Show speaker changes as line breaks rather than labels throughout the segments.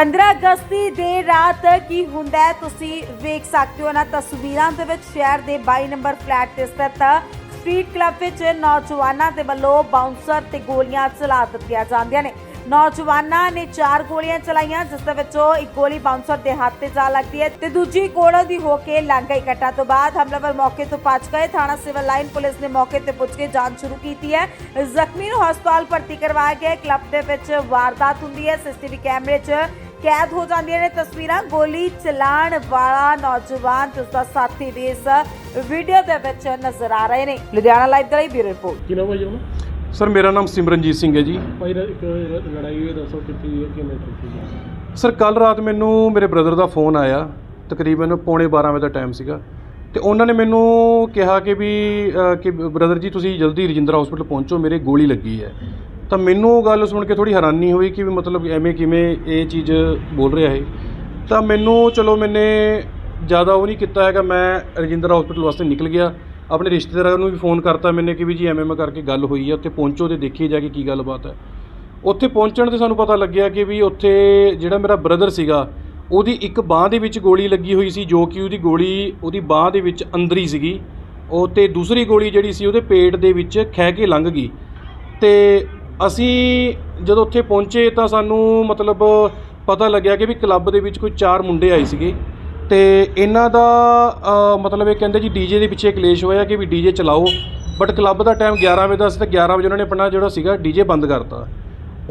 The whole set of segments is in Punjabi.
15 ਅਗਸਤ ਦੀ ਦੇਰ ਰਾਤ ਕੀ ਹੁੰਦਾ ਹੈ ਤੁਸੀਂ ਵੇਖ ਸਕਦੇ ਹੋ ਇਹਨਾਂ ਤਸਵੀਰਾਂ ਦੇ ਵਿੱਚ ਸ਼ਹਿਰ ਦੇ 22 ਨੰਬਰ ਫਲੈਟ ਤੇ ਸਥਿਤ ਸਟਰੀਟ ਕਲੱਬ ਵਿੱਚ ਨੌਜਵਾਨਾਂ ਦੇ ਵੱਲੋਂ ਬਾਉਂਸਰ ਤੇ ਗੋਲੀਆਂ ਚਲਾ ਦਿੱਤੀਆਂ ਜਾਂਦੀਆਂ ਨੇ। ਨੌਜਵਾਨਾਂ ਨੇ ਚਾਰ ਗੋਲੀਆਂ ਚਲਾਈਆਂ, ਜਿਸ ਦੇ ਵਿੱਚੋਂ ਇੱਕ ਗੋਲੀ ਬਾਉਂਸਰ ਦੇ ਹੱਥ ਤੇ ਜਾ ਲੱਗਦੀ ਹੈ ਤੇ ਦੂਜੀ ਕੋਲੋਂ ਦੀ ਹੋ ਕੇ ਲੰਘ ਗਈ। ਘਟਨਾ ਤੋਂ ਬਾਅਦ ਹਮਲਾਵਰ ਮੌਕੇ ਤੋਂ ਭੱਜ ਗਏ। ਥਾਣਾ ਸਿਵਲ ਲਾਈਨ ਪੁਲਿਸ ਨੇ ਮੌਕੇ ਤੇ ਪੁੱਛ ਕੇ ਜਾਂਚ ਸ਼ੁਰੂ ਕੀਤੀ ਹੈ। ਜ਼ਖਮੀ ਨੂੰ ਹਸਪਤਾਲ ਭਰਤੀ ਕਰਵਾਇਆ ਗਿਆ। ਕਲੱਬ ਦੇ ਵਿੱਚ ਵਾਰਦਾਤ ਹੁੰਦੀ ਹੈ। ਸੀਸੀਟੀਵੀ ਕੈਮਰੇ 'ਚ ਕੈਦ ਹੋ ਜਾਂਦੀਆਂ ਨੇ ਤਸਵੀਰਾਂ। ਗੋਲੀ ਚਲਾਉਣ ਵਾਲਾ ਨੌਜਵਾਨ ਤੇ ਉਸਦਾ ਸਾਥੀ ਵੀ ਇਸ ਵੀਡੀਓ ਦੇ ਵਿੱਚ ਨਜ਼ਰ ਆ ਰਹੇ ਨੇ। ਲੁਧਿਆਣਾ ਲਾਈਵ ਦਾ ਲਈ ਬਿਊਰੋ ਰਿਪੋਰਟ।
ਕੀ ਨਾਮ ਹੈ ਜੀ ਉਹਦਾ
ਸਰ ਮੇਰਾ ਨਾਮ ਸਿਮਰਨਜੀਤ ਸਿੰਘ ਹੈ ਜੀ।
ਭਾਈ ਰ- ਇੱਕ ਰ- ਲੜਾਈ ਹੋਈ ਹੈ, ਦੱਸੋ ਕਿੱਥੇ ਹੋਈ ਹੈ ਕਿਵੇਂ ਕੀਤੀ ਹੈ
ਸਰ ਕੱਲ ਰਾਤ ਮੈਨੂੰ ਮੇਰੇ ਬ੍ਰਦਰ ਦਾ ਫੋਨ ਆਇਆ। ਤਕਰੀਬਨ ਪੌਣੇ 12 ਵਜੇ ਦਾ ਟਾਈਮ ਸੀਗਾ। ਤੇ ਉਹਨਾਂ ਨੇ ਮੈਨੂੰ ਕਿਹਾ ਕਿ ਵੀ ਅ, ਕਿ ਬ੍ਰਦਰ ਜੀ ਤੁਸੀਂ ਜਲਦੀ ਰਜਿੰਦਰਾ ਹਸਪੀਟਲ ਪਹੁੰਚੋ ਮੇਰੇ ਗੋਲੀ ਲੱਗੀ ਹੈ। ਤਾਂ ਮੈਨੂੰ ਉਹ ਗੱਲ ਸੁਣ ਕੇ ਥੋੜੀ ਹੈਰਾਨੀ ਹੋਈ ਕਿ ਵੀ ਮਤਲਬ ਐਵੇਂ ਕਿਵੇਂ ਇਹ ਚੀਜ਼ ਬੋਲ ਰਿਹਾ ਹੈ ਤਾਂ ਮੈਨੂੰ ਚਲੋ ਮੈਨੇ ਜ਼ਿਆਦਾ ਉਹ ਨਹੀਂ ਕੀਤਾ ਹੈਗਾ, ਮੈਂ ਰਜਿੰਦਰਾ ਹਸਪੀਟਲ ਵਾਸਤੇ ਨਿਕਲ ਗਿਆ। ਆਪਣੇ ਰਿਸ਼ਤੇਦਾਰਾਂ ਨੂੰ ਵੀ ਫੋਨ ਕਰਤਾ ਮੈਨੇ ਕਿ ਵੀ ਜੀ ਐਵੇਂ ਐਵੇਂ ਕਰਕੇ ਗੱਲ ਹੋਈ ਹੈ ਉੱਥੇ ਪਹੁੰਚੋ ਤੇ ਦੇਖੀਏ ਜਾ ਕੇ ਕੀ ਗੱਲਬਾਤ ਹੈ। ਉੱਥੇ ਪਹੁੰਚਣ ਤੇ ਸਾਨੂੰ ਪਤਾ ਲੱਗਿਆ ਕਿ ਵੀ ਉੱਥੇ ਜਿਹੜਾ ਮੇਰਾ ਬ੍ਰਦਰ ਸੀਗਾ, ਉਹਦੀ ਇੱਕ ਬਾਹ ਦੇ ਵਿੱਚ ਗੋਲੀ ਲੱਗੀ ਹੋਈ ਸੀ, ਜੋ ਕਿ ਉਹਦੀ ਗੋਲੀ ਉਹਦੀ ਬਾਹ ਦੇ ਵਿੱਚ ਅੰਦਰ ਹੀ ਸੀਗੀ। ਉਹ ਤੇ ਦੂਸਰੀ ਗੋਲੀ ਜਿਹੜੀ ਸੀ, ਉਹਦੇ ਪੇਟ ਦੇ ਵਿੱਚ ਖਹਿ ਕੇ ਲੰਘ ਗਈ। ਤੇ ਅਸੀਂ ਜਦੋਂ ਉੱਥੇ ਪਹੁੰਚੇ ਤਾਂ ਸਾਨੂੰ ਮਤਲਬ ਪਤਾ ਲੱਗਿਆ ਕਿ ਵੀ ਕਲੱਬ ਦੇ ਵਿੱਚ ਕੋਈ ਚਾਰ ਮੁੰਡੇ ਆਏ ਸੀਗੇ ਅਤੇ ਇਹਨਾਂ ਦਾ ਮਤਲਬ ਇਹ ਕਹਿੰਦੇ ਜੀ ਡੀਜੇ ਦੇ ਪਿੱਛੇ ਕਲੇਸ਼ ਹੋਇਆ ਕਿ ਵੀ ਡੀਜੇ ਚਲਾਓ। ਬਟ ਕਲੱਬ ਦਾ ਟਾਈਮ 11 ਵਜੇ ਦਾ ਸੀ ਤਾਂ 11 ਵਜੇ ਉਹਨਾਂ ਨੇ ਆਪਣਾ ਜਿਹੜਾ ਸੀਗਾ ਡੀਜੇ ਬੰਦ ਕਰਤਾ।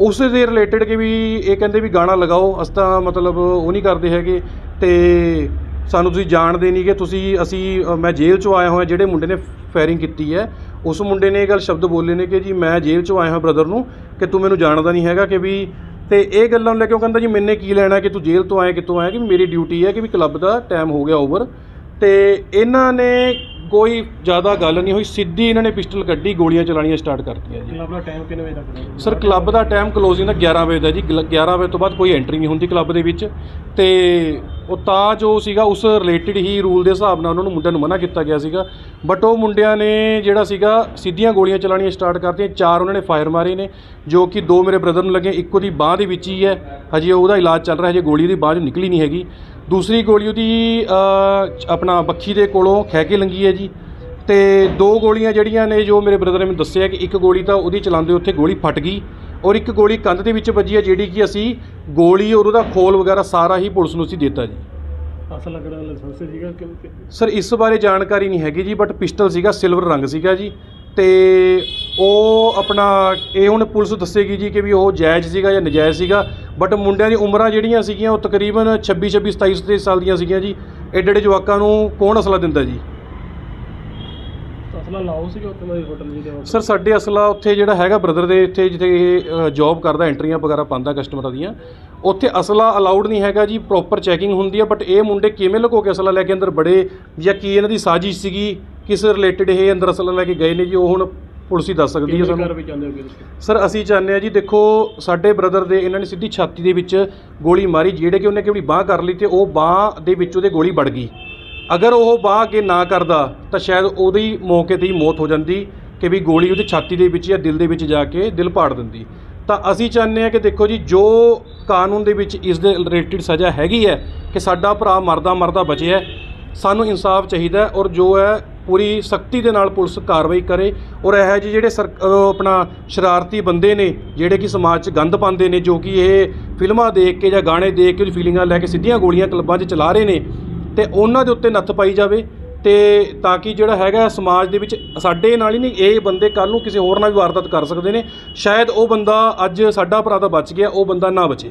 ਉਸ ਦੇ ਰਿਲੇਟਡ ਕਿ ਵੀ ਇਹ ਕਹਿੰਦੇ ਵੀ ਗਾਣਾ ਲਗਾਓ, ਅਸੀਂ ਤਾਂ ਮਤਲਬ ਉਹ ਨਹੀਂ ਕਰਦੇ ਹੈਗੇ। ਤੇ ਸਾਨੂੰ ਤੁਸੀਂ ਜਾਣਦੇ ਨਹੀਂ ਕਿ ਤੁਸੀਂ ਅਸੀਂ ਮੈਂ ਜੇਲ੍ਹ ਚੋਂ ਆਇਆ ਹੋਇਆ ਜਿਹੜੇ ਮੁੰਡੇ ਨੇ ਫਾਇਰਿੰਗ ਕੀਤੀ ਹੈ ਉਸ ਮੁੰਡੇ ਨੇ ਇਹ ਗੱਲ ਸ਼ਬਦ ਬੋਲੇ ਨੇ ਕਿ ਜੀ ਮੈਂ ਜੇਲ੍ਹ ਚੋਂ ਆਇਆ ਹਾਂ ਬ੍ਰਦਰ ਨੂੰ ਕਿ ਤੂੰ ਮੈਨੂੰ ਜਾਣਦਾ ਨਹੀਂ ਹੈਗਾ ਕਿ ਵੀ ਤੇ ਇਹ ਗੱਲਾਂ ਨੂੰ ਲੈ ਕੇ ਉਹ ਕਹਿੰਦਾ ਜੀ ਮੈਨੇ ਕੀ ਲੈਣਾ ਕਿ ਤੂੰ ਜੇਲ੍ਹ ਤੋਂ ਆਇਆ ਕਿੱਥੋਂ ਆਇਆ ਕਿ ਮੇਰੀ ਡਿਊਟੀ ਹੈ ਕਿ ਵੀ ਕਲੱਬ ਦਾ ਟਾਈਮ ਹੋ ਗਿਆ ਓਵਰ। ਤੇ ਇਹਨਾਂ ਨੇ ਕੋਈ ਜ਼ਿਆਦਾ ਗੱਲ ਨਹੀਂ ਹੋਈ ਸਿੱਧੀ ਇਹਨਾਂ ਨੇ ਪਿਸਟਲ ਕੱਢੀ ਗੋਲੀਆਂ ਚਲਾਣੀਆਂ ਸਟਾਰਟ ਕਰਤੀਆਂ ਜੀ।
ਕਲੱਬ ਦਾ ਟਾਈਮ ਕਿੰਨੇ ਵਜੇ ਤੱਕ
ਸਰ ਕਲੱਬ ਦਾ ਟਾਈਮ ਕਲੋਜ਼ਿੰਗ ਦਾ 11 ਵਜੇ ਦਾ ਜੀ ਗਿਲ- 11 ਵਜੇ ਤੋਂ ਬਾਅਦ ਕੋਈ ਐਂਟਰੀ ਨਹੀਂ ਹੁੰਦੀ ਕਲੱਬ ਦੇ ਵਿੱਚ। ਤੇ ਉਹ ਤਾਂ ਜੋ ਸੀਗਾ ਉਸ ਰਿਲੇਟਡ ਹੀ ਰੂਲ ਦੇ ਹਿਸਾਬ ਨਾਲ ਉਹਨਾਂ ਨੂੰ ਮੁੰਡਿਆਂ ਨੂੰ ਮਨਾ ਕੀਤਾ ਗਿਆ ਸੀਗਾ। ਬਟ ਉਹ ਮੁੰਡਿਆਂ ਨੇ ਜਿਹੜਾ ਸੀਗਾ, ਸਿੱਧੀਆਂ ਗੋਲੀਆਂ ਚਲਾਉਣੀਆਂ ਸਟਾਰਟ ਕਰਤੀਆਂ। ਚਾਰ ਉਹਨਾਂ ਨੇ ਫਾਇਰ ਮਾਰੇ ਨੇ, ਜੋ ਕਿ ਦੋ ਮੇਰੇ ਬ੍ਰਦਰ ਨੂੰ ਲੱਗੇ, ਇੱਕ ਉਹਦੀ ਬਾਹ ਦੇ ਵਿੱਚ ਹੀ ਹੈ। ਹਜੇ ਉਹਦਾ ਇਲਾਜ ਚੱਲ ਰਿਹਾ, ਹਜੇ ਗੋਲੀ ਉਹਦੀ ਬਾਹ 'ਚੋਂ ਨਿਕਲੀ ਨਹੀਂ ਹੈਗੀ। ਦੂਸਰੀ ਗੋਲੀ ਉਹਦੀ ਆਪਣਾ ਬੱਖੀ ਦੇ ਕੋਲੋਂ ਖਹਿ ਕੇ ਲੰਗੀ ਹੈ ਜੀ। ਤੇ ਦੋ ਗੋਲੀਆਂ ਜਿਹੜੀਆਂ ਨੇ, ਜੋ ਮੇਰੇ ਬ੍ਰਦਰ ਨੇ ਮੈਨੂੰ ਦੱਸਿਆ ਕਿ ਇੱਕ ਗੋਲੀ ਤਾਂ ਉਹਦੀ ਚਲਾਉਂਦੇ ਉੱਥੇ ਗੋਲੀ ਫਟ ਗਈ। ਔਰ ਇੱਕ ਗੋਲੀ ਕੰਧ ਦੇ ਵਿੱਚ ਵੱਜੀ ਹੈ ਜਿਹੜੀ ਕਿ ਅਸੀਂ ਗੋਲੀ ਔਰ ਉਹਦਾ ਖੋਲ ਵਗੈਰਾ ਸਾਰਾ ਹੀ ਪੁਲਿਸ ਨੂੰ ਅਸੀਂ ਦਿੱਤਾ ਜੀ।
ਅਸਲ ਲੱਗਣਾ ਲਾਇਸੈਂਸ ਸੀਗਾ ਕਿ ਕਿ-
ਸਰ ਇਸ ਬਾਰੇ ਜਾਣਕਾਰੀ ਨਹੀਂ ਹੈਗੀ ਜੀ ਬਟ ਪਿਸਟਲ ਸੀਗਾ ਸਿਲਵਰ ਰੰਗ ਸੀਗਾ ਜੀ। ਤੇ ਉਹ ਆਪਣਾ ਇਹ ਹੁਣ ਪੁਲਿਸ ਦੱਸੇਗੀ ਜੀ ਕਿ ਵੀ ਉਹ ਜਾਇਜ਼ ਸੀਗਾ ਜਾਂ ਨਜਾਇਜ਼ ਸੀਗਾ ਬਟ ਮੁੰਡਿਆਂ ਦੀ ਉਮਰਾਂ ਜਿਹੜੀਆਂ ਸੀਗੀਆਂ ਉਹ ਤਕਰੀਬਨ 26 26 27 27 ਸਾਲ ਦੀਆਂ ਸੀਗੀਆਂ ਜੀ। ਐਡੇ ਐਡੇ ਜਵਾਕਾਂ ਨੂੰ ਕੌਣ ਅਸਲਾ ਦਿੰਦਾ ਜੀ?
ਅਸਲਾ ਲਾਓ ਸੀਗਾ ਉੱਥੇ ਮੈਂ ਹੋਟਲ ਜੀ ਦੇ ਵਿੱਚ।
ਸਰ ਸਾਡੇ ਅਸਲਾ ਉੱਥੇ ਜਿਹੜਾ ਹੈਗਾ ਬ੍ਰਦਰ ਦੇ ਇੱਥੇ ਜਿੱਥੇ ਇਹ ਜੌਬ ਕਰਦਾ ਐਂਟਰੀਆਂ ਵਗੈਰਾ ਪਾਉਂਦਾ ਕਸਟਮਰਾਂ ਦੀਆਂ ਉੱਥੇ ਅਸਲਾ ਅਲਾਉਡ ਨਹੀਂ ਹੈਗਾ ਜੀ ਪ੍ਰੋਪਰ ਚੈਕਿੰਗ ਹੁੰਦੀ ਹੈ ਬਟ ਇਹ ਮੁੰਡੇ ਕਿਵੇਂ ਲੁਕੋ ਕੇ ਅਸਲਾ ਲੈ ਕੇ ਅੰਦਰ ਬੜੇ ਜਾਂ ਕੀ ਇਹਨਾਂ ਦੀ ਸਾਜ਼ਿਸ਼ ਸੀਗੀ ਕਿਸ ਰਿਲੇਟਡ ਇਹ ਅੰਦਰ ਅਸਲਾ ਲੈ ਕੇ ਗਏ ਨੇ ਜੀ ਉਹ ਹੁਣ ਪੁਲਿਸ ਹੀ ਦੱਸ ਸਕਦੀ ਹੈ ਸਾਨੂੰ ਸਰ ਅਸੀਂ ਚਾਹੁੰਦੇ ਹਾਂ ਜੀ ਦੇਖੋ ਸਾਡੇ ਬ੍ਰਦਰ ਦੇ ਇਹਨਾਂ ਨੇ ਸਿੱਧੀ ਛਾਤੀ ਦੇ ਵਿੱਚ ਗੋਲੀ ਮਾਰੀ ਜਿਹੜੇ ਕਿ ਉਹਨੇ ਕਿਹੜੀ ਬਾਹ ਕਰ ਲਈ ਤੇ ਉਹ ਬਾਹ ਦੇ ਵਿੱਚ ਉਹਦੇ ਗੋਲੀ ਵੜ ਗਈ। ਅਗਰ ਉਹ ਬਾਹ ਅੱਗੇ ਨਾ ਕਰਦਾ, ਤਾਂ ਸ਼ਾਇਦ ਉਹਦੀ ਮੌਕੇ ਤੇ ਹੀ ਮੌਤ ਹੋ ਜਾਂਦੀ ਕਿ ਵੀ ਗੋਲੀ ਉਹਦੀ ਛਾਤੀ ਦੇ ਵਿੱਚ ਜਾਂ ਦਿਲ ਦੇ ਵਿੱਚ ਜਾ ਕੇ ਦਿਲ ਪਾੜ ਦਿੰਦੀ। ਤਾਂ ਅਸੀਂ ਚਾਹੁੰਦੇ ਹਾਂ ਕਿ ਦੇਖੋ ਜੀ, ਜੋ ਕਾਨੂੰਨ ਦੇ ਵਿੱਚ ਇਸ ਦੇ ਰਿਲੇਟਡ ਸਜ਼ਾ ਹੈਗੀ ਹੈ ਕਿ ਸਾਡਾ ਭਰਾ ਮਰਦਾ ਮਰਦਾ ਬਚਿਆ ਸਾਨੂੰ ਇਨਸਾਫ ਚਾਹੀਦਾ ਔਰ ਜੋ ਹੈ ਪੂਰੀ ਸਖਤੀ ਦੇ ਨਾਲ ਪੁਲਿਸ ਕਾਰਵਾਈ ਕਰੇ ਔਰ ਇਹ ਜਿਹੇ ਜਿਹੜੇ ਸਰ ਆਪਣਾ ਸ਼ਰਾਰਤੀ ਬੰਦੇ ਨੇ, ਜਿਹੜੇ ਕਿ ਸਮਾਜ 'ਚ ਗੰਦ ਪਾਉਂਦੇ ਨੇ, ਜੋ ਕਿ ਇਹ ਫਿਲਮਾਂ ਦੇਖ ਕੇ ਜਾਂ ਗਾਣੇ ਦੇਖ ਕੇ ਉਹਦੀ ਫੀਲਿੰਗਾਂ ਲੈ ਕੇ ਸਿੱਧੀਆਂ ਗੋਲੀਆਂ ਕਲੱਬਾਂ 'ਚ ਚਲਾ ਰਹੇ ਨੇ ਅਤੇ ਉਹਨਾਂ ਦੇ ਉੱਤੇ ਨੱਥ ਪਾਈ ਜਾਵੇ ਅਤੇ ਤਾਂ ਕਿ ਜਿਹੜਾ ਹੈਗਾ ਸਮਾਜ ਦੇ ਵਿੱਚ ਸਾਡੇ ਨਾਲ ਹੀ ਨਹੀਂ, ਇਹ ਬੰਦੇ ਕੱਲ੍ਹ ਨੂੰ ਕਿਸੇ ਹੋਰ ਨਾਲ ਵੀ ਵਾਰਦਾਤ ਕਰ ਸਕਦੇ ਨੇ। ਸ਼ਾਇਦ ਉਹ ਬੰਦਾ ਅੱਜ ਸਾਡਾ ਭਰਾ ਤਾਂ ਬਚ ਗਿਆ, ਉਹ ਬੰਦਾ ਨਾ ਬਚੇ।